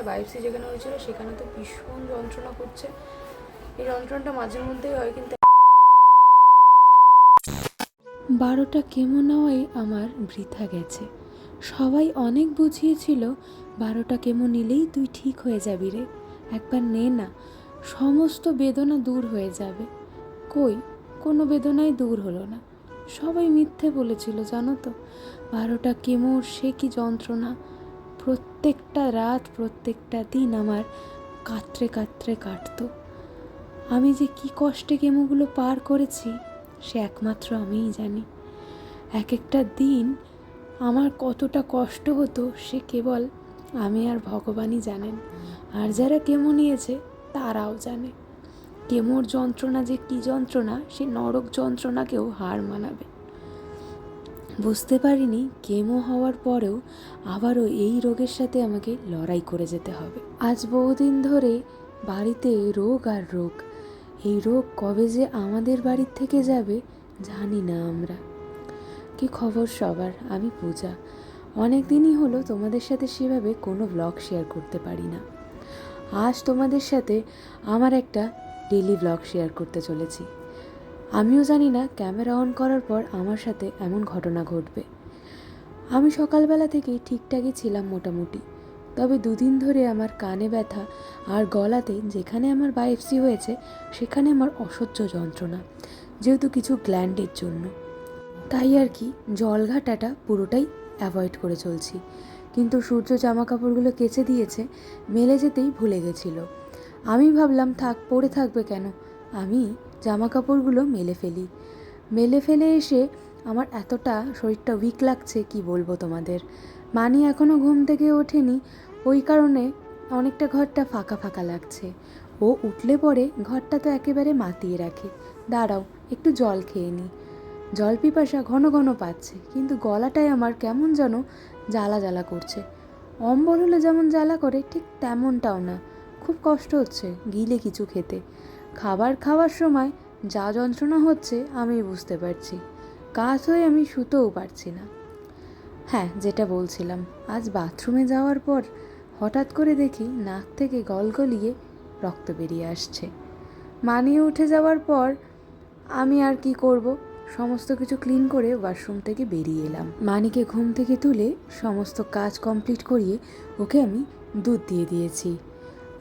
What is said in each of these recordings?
আর biopsy যেখানে হয়েছিল, সেখানে তো ভীষণ যন্ত্রণা করছে। এই যন্ত্রণাটা মাঝে মধ্যেই হয়, কিন্তু বারোটা কেমো নেওয়াই আমার বৃথা গেছে। সবাই অনেক বুঝিয়েছিল, বারোটা কেমো নিলেই তুই ঠিক হয়ে যাবি রে। একবার নে না, সমস্ত বেদনা দূর হয়ে যাবে। কই? কোনো বেদনাই দূর হলো না। সবাই মিথ্যে বলেছিল, জানো তো? বারোটা কেমোর সে কি যন্ত্রণা? প্রত্যেকটা রাত, প্রত্যেকটা দিন আমার কাতরে কাতরে কাটতো। আমি যে কি কষ্টে কেমোগুলো পার করেছি, সে একমাত্র আমিই জানি। এক একটা দিন আমার কতটা কষ্ট হতো, সে কেবল আমি আর ভগবানই জানেন। আর যারা কেমো নিয়েছে, তারাও জানে। কেমোর যন্ত্রণা যে কী যন্ত্রণা, সে নরক যন্ত্রণাকেও হার মানাবে। বুঝতে পারিনি কেমো হওয়ার পরেও আবারও এই রোগের সাথে আমাকে লড়াই করে যেতে হবে। আজ বহুদিন ধরে বাড়িতে রোগ আর রোগ। এই রোগ কবে যে আমাদের বাড়ির থেকে যাবে জানি না আমরা। কি খবর সবার? আমি পূজা। অনেক দিনই হলো তোমাদের সাথে সেভাবে কোনো ব্লগ শেয়ার করতে পারি না। আজ তোমাদের সাথে আমার একটা ডেলি ব্লগ শেয়ার করতে চলেছি। আমিও জানি না ক্যামেরা অন করার পর আমার সাথে এমন ঘটনা ঘটবে। আমি সকালবেলা থেকেই ঠিকঠাকই ছিলাম মোটামুটি। তবে দুদিন ধরে আমার কানে ব্যথা আর গলাতে যেখানে আমার বায়োপসি হয়েছে, সেখানে আমার অসহ্য যন্ত্রণা, যেহেতু কিছু গ্ল্যান্ডের জন্য। তাই আর কি, জল ঘাটাটা পুরোটাই অ্যাভয়েড করে চলছি। কিন্তু সূর্য জামা কাপড়গুলো কেচে দিয়েছে, মেলে যেতেই ভুলে গেছিল। আমি ভাবলাম, থাক পরে থাকবে কেন? আমি জামা কাপড়গুলো মেলে ফেলি। মেলে ফেলে এসে আমার এতটা শরীরটা উইক লাগছে, কি বলব তোমাদের? মানি এখনও ঘুম থেকে ওঠেনি, ওই কারণে অনেকটা ঘরটা ফাঁকা ফাঁকা লাগছে। ও উঠলে পরে ঘরটা তো একেবারে মাতিয়ে রাখে। দাঁড়াও, একটু জল খেয়ে নিই জল পিপাসা ঘন ঘন পাচ্ছে, কিন্তু গলাটায় আমার কেমন যেন জ্বালা জ্বালা করছে। অম্বল হলে যেমন জ্বালা করে, ঠিক তেমনটাও না। খুব কষ্ট হচ্ছে গিলে কিছু খেতে। খাবার খাওয়ার সময় যা যন্ত্রণা হচ্ছে আমি বুঝতে পারছি। কাজ হয়ে আমি শুতেও পারছি না। হ্যাঁ যেটা বলছিলাম, আজ বাথরুমে যাওয়ার পর হঠাৎ করে দেখি নাক থেকে গল গলিয়ে রক্ত বেরিয়ে আসছে। মানিয়ে উঠে যাওয়ার পর আমি আর কি করব? সমস্ত কিছু ক্লিন করে ওয়াশরুম থেকে বেরিয়ে এলাম। মানিকে ঘুম থেকে তুলে সমস্ত কাজ কমপ্লিট করিয়ে ওকে আমি দুধ দিয়ে দিয়েছি।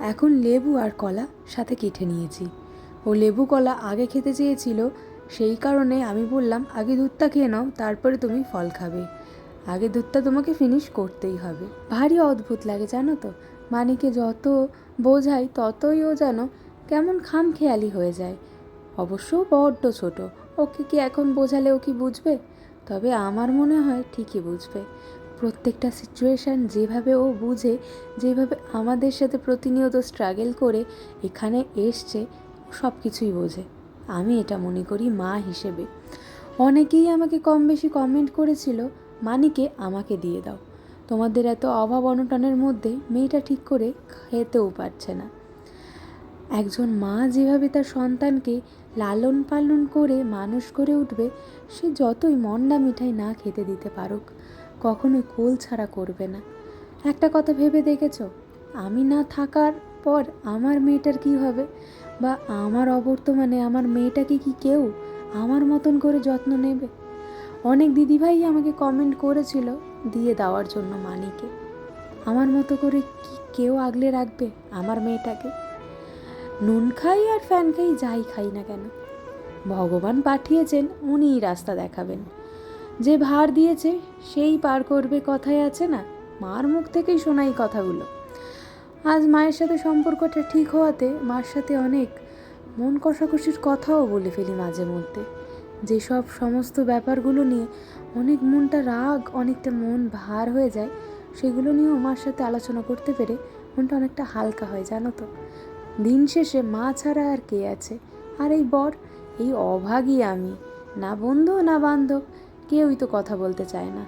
এখন লেবু আর কলা সাথে কেটে নিয়েছি। ও লেবু কলা আগে খেতে চেয়েছিল, সেই কারণে আমি বললাম, আগে দুধটা খেয়ে নাও, তারপরে তুমি ফল খাবে। আগে দুধটা তোমাকে ফিনিশ করতেই হবে। ভারী অদ্ভুত লাগে, জানো তো? মানিকে যত বোঝাই ততই ও যেন কেমন খামখেয়ালি হয়ে যায়। অবশ্য বড্ড ছোট, ওকে কি এখন বোঝালে ও কি বুঝবে? তবে আমার মনে হয় ঠিকই বুঝবে। প্রত্যেকটা সিচুয়েশান যেভাবে ও বুঝে, যেভাবে আমাদের সাথে প্রতিনিয়ত স্ট্রাগেল করে, এখানে এসছে সব কিছুই বোঝে। আমি এটা মনে করি মা হিসেবে। অনেকেই আমাকে কম বেশি কমেন্ট করেছিল, মানিকে আমাকে দিয়ে দাও। তোমাদের এত অভাব অনটনের মধ্যে মেয়েটা ঠিক করে খেতেও পারছে না। একজন মা যেভাবে তার সন্তানকে লালন পালন করে মানুষ করে উঠবে, সে যতই মন্ডা মিঠাই না খেতে দিতে পারুক কখনোই কোল ছাড়া করবে না। একটা কথা ভেবে দেখেছ? আমি না থাকার পর আমার মেয়েটার কি হবে? বা আমার অবর্তমানে আমার মেয়েটাকে কি কেউ আমার মতন করে যত্ন নেবে? অনেক দিদিভাই আমাকে কমেন্ট করেছিল দিয়ে দেওয়ার জন্য মানিকে। আমার মতো করে কি কেউ আগলে রাখবে আমার মেয়েটাকে? নুন খাই আর ফ্যান খাই, যাই খাই না কেন? ভগবান পাঠিয়েছেন, উনিই রাস্তা দেখাবেন। যে ভার দিয়েছে, সেই পার করবে কথায় আছে না? মার মুখ থেকেই শোনাই কথাগুলো। আজ মায়ের সাথে সম্পর্কটা ঠিক হওয়াতে মার সাথে অনেক মন কষাকষির কথাও বলে ফেলি মাঝে মধ্যে। যেসব সমস্ত ব্যাপারগুলো নিয়ে অনেক মনটা রাগ, অনেকটা মন ভার হয়ে যায়, সেগুলো নিয়েও মার সাথে আলোচনা করতে পেরে মনটা অনেকটা হালকা হয়, জানো তো? দিন শেষে মা ছাড়া আর কে আছে? আর এই বর, এই অভাগী আমি। না বন্ধু, না বান্ধব। কেউই তো কথা বলতে চায় না।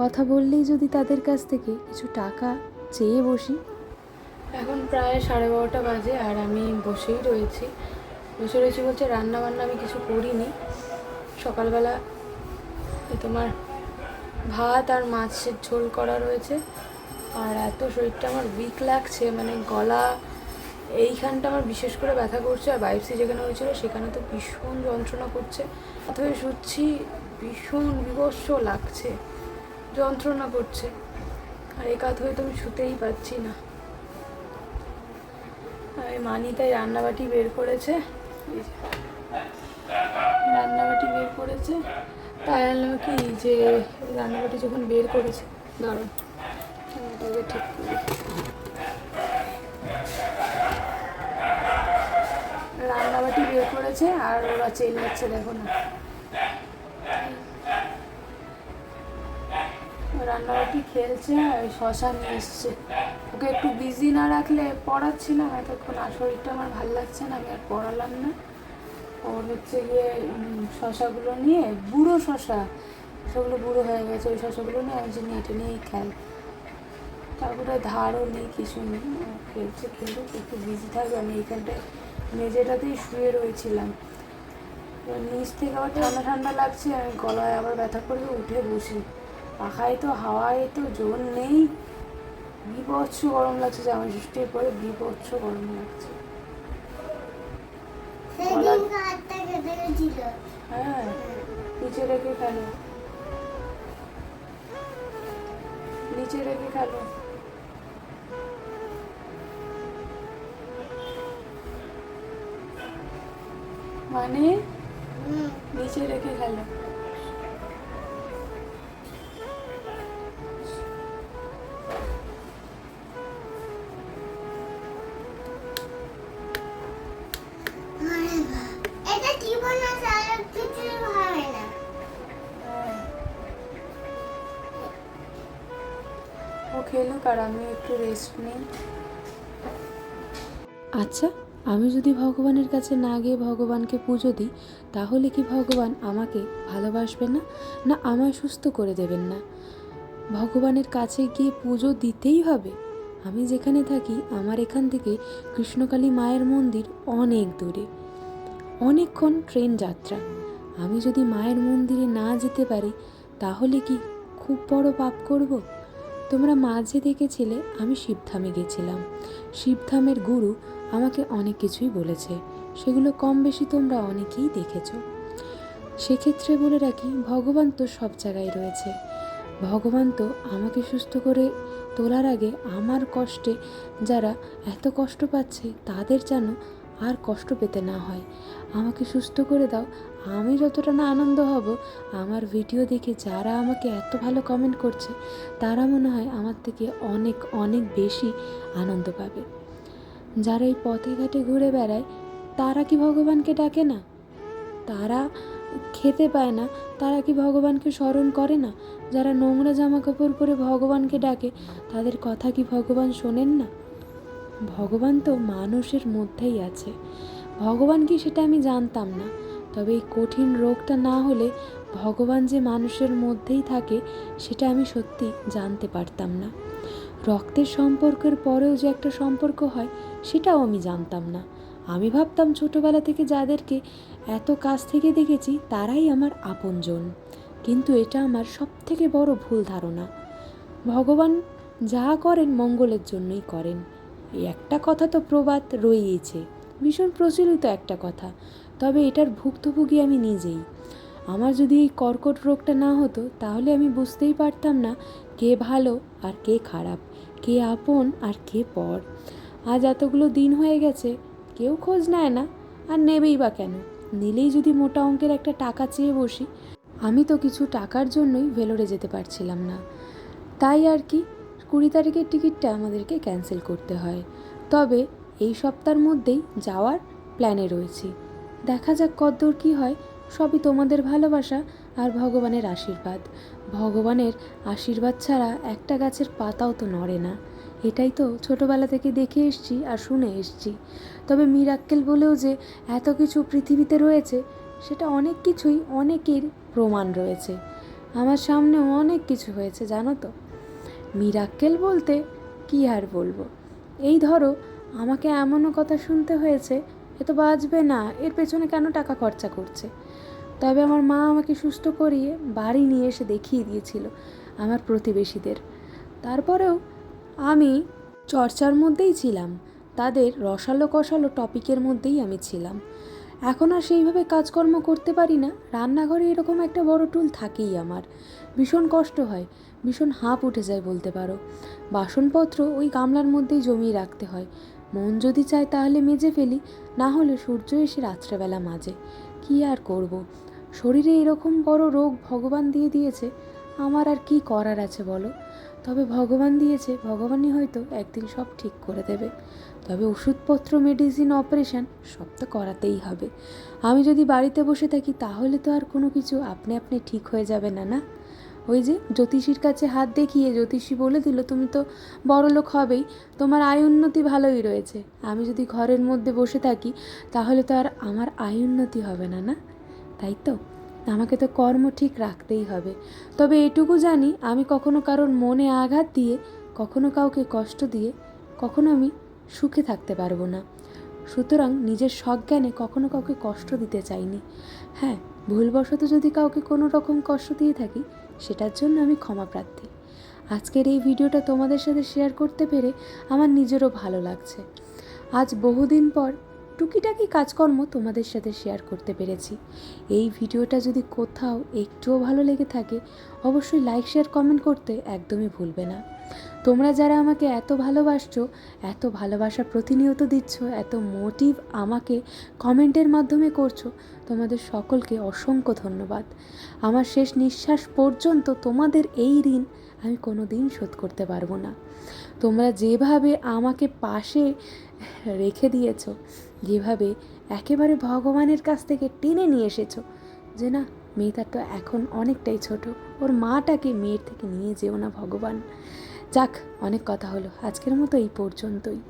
কথা বললেই যদি তাদের কাছ থেকে কিছু টাকা চেয়ে বসি। এখন প্রায় সাড়ে বারোটা বাজে আর আমি বসেই রয়েছি। বসে রয়েছি বলছে রান্না বান্না আমি কিছু করিনি। সকালবেলা তোমার ভাত আর মাছের ঝোল করা রয়েছে। আর এত শরীরটা আমার উইক লাগছে মানে গলা এইখানটা আমার বিশেষ করে ব্যথা করছে। আর বাইপসি যেখানে হয়েছিল সেখানে তো ভীষণ যন্ত্রণা করছে। অথবা শুচ্ছি ভীষণ বিভৎস লাগছে, যন্ত্রণা করছে, আর এই কাত হয়ে তো আমি শুতেই পাচ্ছি না। আর মানি তাই রান্নাবাটি বের করেছে রান্নাবাটি বের করেছে, তাই আনলাম কি যে রান্নাবাটি যখন বের করেছে আমি ঠিক রান্নাবাটি বের করেছে আর ওরা চেল্লাচ্ছে, দেখো না। রান্নাবাটি খেলছে আর ওই শশা নিয়ে এসছে। ওকে একটু বিজি না রাখলে পড়াচ্ছিলাম এতক্ষণ আর শরীরটা আমার ভালো লাগছে না, আমি আর পড়ালাম না। ওর হচ্ছে গিয়ে শশাগুলো নিয়ে, বুড়ো শশা সেগুলো বুড়ো হয়ে গেছে, ওই শশাগুলো নিয়ে আমি যে নিয়ে এটা নিয়েই খেল। তারপরে ধারও নেই, কিছু নেই খেলছে, খেলুক, একটু বিজি থাকবে, আমি এইখানটায় মেঝেটাতেই শুয়ে রয়েছিলাম। নিচ থেকে আবার ঠান্ডা ঠান্ডা লাগছে, আমি গলায় আবার ব্যথা করবে উঠে বসি। পাখায় তো হাওয়ায় তো জোর নেই। বিভৎস গরম লাগছে জামা ষষ্ঠীর পরে বিভৎস গরম লাগছে। হ্যাঁ নিচে রেখে খেলো নিচে রেখে খেলো মানে? নিচে রেখে খেলো খেলুক আর আমি একটু রেস্ট নিই। আচ্ছা আমি যদি ভগবানের কাছে না গিয়ে ভগবানকে পুজো দিই, তাহলে কি ভগবান আমাকে ভালোবাসবেন না? না, আমায় সুস্থ করে দেবেন না? ভগবানের কাছে গিয়ে পুজো দিতেই হবে? আমি যেখানে থাকি, আমার এখান থেকে কৃষ্ণকালী মায়ের মন্দির অনেক দূরে। অনেকক্ষণ ট্রেন যাত্রা। আমি যদি মায়ের মন্দিরে না যেতে পারি, তাহলে কি খুব বড় পাপ করব? তোমরা মাঝে দেখেছিলে আমি শিবধামে গেছিলাম। শিবধামের গুরু আমাকে অনেক কিছুই বলেছে। সেগুলো কম বেশি তোমরা অনেকেই দেখেছ। সেক্ষেত্রে বলে রাখি, ভগবান তো সব জায়গায় রয়েছে। ভগবান তো আমাকে সুস্থ করে তোলার আগে আমার কষ্টে যারা এত কষ্ট পাচ্ছে, তাদের যেন আর কষ্ট পেতে না হয়। আমাকে সুস্থ করে দাও আমি যতটা না আনন্দ হব, আমার ভিডিও দেখে যারা আমাকে এত ভালো কমেন্ট করছে, তারা মনে হয় আমার থেকে অনেক অনেক বেশি আনন্দ পাবে। যারা এই পথে ঘাটে ঘুরে বেড়ায়, তারা কি ভগবানকে ডাকে না? তারা খেতে পায় না, তারা কি ভগবানকে স্মরণ করে না? যারা নোংরা জামা কাপড় পরে ভগবানকে ডাকে, তাদের কথা কি ভগবান শোনেন না? ভগবান তো মানুষের মধ্যেই আছে। ভগবান কি সেটা আমি জানতাম না। তবে এই কঠিন রোগটা না হলে ভগবান যে মানুষের মধ্যেই থাকে, সেটা আমি সত্যি জানতে পারতাম না। রক্তের সম্পর্কের পরেও যে একটা সম্পর্ক হয়, সেটাও আমি জানতাম না। আমি ভাবতাম ছোটবেলা থেকে যাদেরকে এত কাছ থেকে দেখেছি, তারাই আমার আপনজন। কিন্তু এটা আমার সব থেকে বড় ভুল ধারণা। ভগবান যা করেন, মঙ্গলের জন্যই করেন। এই একটা কথা তো প্রবাদ রয়েইছে। ভীষণ প্রচলিত একটা কথা। তবে এটার ভুক্তভোগী আমি নিজেই। আমার যদি এই কর্কট রোগটা না হতো, তাহলে আমি বুঝতেই পারতাম না কে ভালো আর কে খারাপ, কে আপন আর কে পর। আজ এতগুলো দিন হয়ে গেছে, কেউ খোঁজ নেয় না, আর নেবেই বা কেন? নিলেই যদি মোটা অঙ্কের একটা টাকা চেয়ে বসি, আমি তো কিছু টাকার জন্যই ভেলোরে যেতে পারছিলাম না। তাই আর কি, কুড়ি তারিখের টিকিটটা আমাদেরকে ক্যান্সেল করতে হয়। তবে এই সপ্তাহের মধ্যেই যাওয়ার প্ল্যানে রয়েছি। দেখা যাক কদ্দূর কী হয়। সবই তোমাদের ভালোবাসা আর ভগবানের আশীর্বাদ। ভগবানের আশীর্বাদ ছাড়া একটা গাছের পাতাও তো নড়ে না। এটাই তো ছোটোবেলা থেকে দেখে এসছি আর শুনে এসছি। তবে মিরাক্কেল বলেও যে এত কিছু পৃথিবীতে রয়েছে, সেটা অনেক কিছুই অনেকের প্রমাণ রয়েছে। আমার সামনে অনেক কিছু হয়েছে, জানো তো। মিরাক্কেল বলতে কি আর বলব? এই ধরো, আমাকে এমনও কথা শুনতে হয়েছে এ তো বাঁচবে না, এর পেছনে কেন টাকা খরচা করছে? তবে আমার মা আমাকে সুস্থ করিয়ে বাড়ি নিয়ে এসে দেখিয়ে দিয়েছিল আমার প্রতিবেশীদের। তারপরেও আমি চর্চার মধ্যেই ছিলাম, তাদের রসালো কষালো টপিকের মধ্যেই আমি ছিলাম। এখন আর সেইভাবে কাজকর্ম করতে পারি না, রান্নাঘরে এরকম একটা বড় টুল থাকেই আমার। ভীষণ কষ্ট হয়, ভীষণ হাঁপ উঠে যায় বলতে পারো। বাসনপত্র ওই গামলার মধ্যেই জমিয়ে রাখতে হয়। মন যদি চায় তাহলে মেজে ফেলি না হলে সূর্য এসে রাত্রেবেলা মাজে কি আর করব। শরীরে এরকম বড় রোগ ভগবান দিয়ে দিয়েছে, আমার আর কি করার আছে বলো? তবে ভগবান দিয়েছে, ভগবানই হয়তো একদিন সব ঠিক করে দেবে। তবে ওষুধপত্র, মেডিসিন, অপারেশন সব তো করাতেই হবে। আমি যদি বাড়িতে বসে থাকি তাহলে তো আর কোনো কিছু আপনি আপনি ঠিক হয়ে যাবে না না? ওই যে জ্যোতিষীর কাছে হাত দেখিয়ে জ্যোতিষী বলে দিল, তুমি তো বড় লোক হবেই, তোমার আয় উন্নতি ভালোই রয়েছে। আমি যদি ঘরের মধ্যে বসে থাকি, তাহলে তো আর আমার আয় উন্নতি হবে না না? তাই তো? আমাকে তো কর্ম ঠিক রাখতেই হবে। তবে এটুকু জানি, আমি কখনো কারোর মনে আঘাত দিয়ে, কখনো কাউকে কষ্ট দিয়ে, কখনো আমি সুখে থাকতে পারব না। সুতরাং নিজের সজ্ঞানে কখনো কাউকে কষ্ট দিতে চাইনি। হ্যাঁ ভুলবশত যদি কাউকে কোনো রকম কষ্ট দিয়ে থাকি সেটার জন্য আমি ক্ষমা প্রার্থী। আজকের এই ভিডিওটা তোমাদের সাথে শেয়ার করতে পেরে আমার নিজেরও ভালো লাগছে। আজ বহুদিন পর টুকিটাকি কাজকর্ম তোমাদের সাথে শেয়ার করতে পেরেছি। এই ভিডিওটা যদি কোথাও একটুও ভালো লেগে থাকে, অবশ্যই লাইক শেয়ার কমেন্ট করতে একদমই ভুলবে না। তোমরা যারা আমাকে এত ভালোবাসছো, এত ভালোবাসা প্রতিনিয়ত দিচ্ছ, এত মোটিভ আমাকে কমেন্টের মাধ্যমে করছ তোমাদের সকলকে অসংখ্য ধন্যবাদ। আমার শেষ নিঃশ্বাস পর্যন্ত তোমাদের এই ঋণ আমি কোনো দিন শোধ করতে পারব না। তোমরা যেভাবে আমাকে পাশে রেখে দিয়েছ, যেভাবে একেবারে ভগবানের কাছ থেকে টেনে নিয়ে এসেছ, যে না, মেয়েটার তো এখন অনেকটাই ছোট, ওর মাটাকে মেয়ের থেকে নিয়ে যেও না ভগবান। যাক, অনেক কথা হলো, আজকের মতো এই পর্যন্তই।